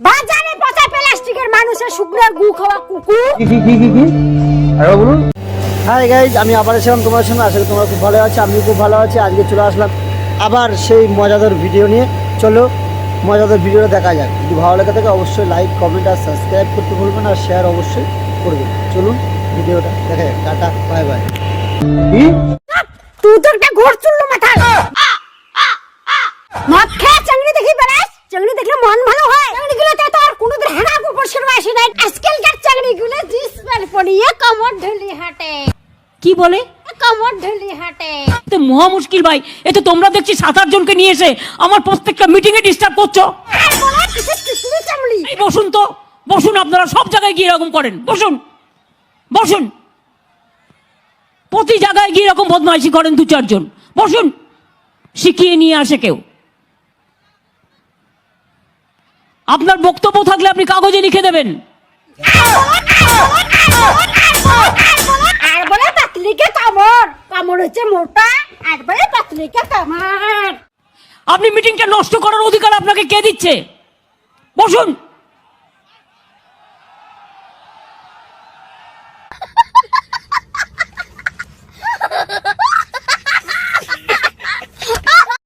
বাজারে পচা প্লাস্টিকের মানুষের শুকনো গু খাওয়া কুকুর। কি কি কি কি কি? আরেকবার বলুন। হাই গাইজ আমি আবার এসেলাম তোমার সঙ্গে আশা করি তোমরা খুব ভালো আছো আমিও খুব ভালো আছি। আজকে চলে আসলাম আবার সেই মজাদার ভিডিও নিয়ে। চলো মজাদার ভিডিওটা দেখা যাক। যদি ভালো লেগে থাকে অবশ্যই লাইক কমেন্ট আর সাবস্ক্রাইব করতে ভুলবেন আর শেয়ার অবশ্যই করবেন চলুন ভিডিওটা দেখা যাক। টাটা বাই বাই কি? তুই তো একটা ঘোর চুল্লু মাথা মদ খেয়ে চাংড়ি দেখি বেড়াস। চাংড়ি দেখলে মন ভালো নাই আজকালকার চাংড়ি গুলো জিস পেল পড়িয়ে কমর ঢেলি হাঁটে। কি বলে? কমর ঢেলি হাঁটে। তো মহা মুশকিল ভাই এ তো তোমরা দেখছি সাত আট জনকে নিয়ে এসে আমার প্রত্যেকটা মিটিং এ ডিস্টার্ব করছ। আর চামড়ি? এই বসুন তো বসুন আপনারা সব জায়গায় গিয়ে এরকম করেন বসুন বসুন। প্রতি জায়গায় গিয়ে এরকম বদমাইশি করেন দু চারজন বসুন শিখিয়ে নিয়ে আসে কেউ। আপনার বক্তব্য থাকলে আপনি কাগজে লিখে দেবেন। আর বলে পাতলিকে কামড়। কামড় হচ্ছে মোটা আর বলে পাতলিকে কামড়। আপনি মিটিংটা নষ্ট করার অধিকার আপনাকে কে দিচ্ছে? বসুন।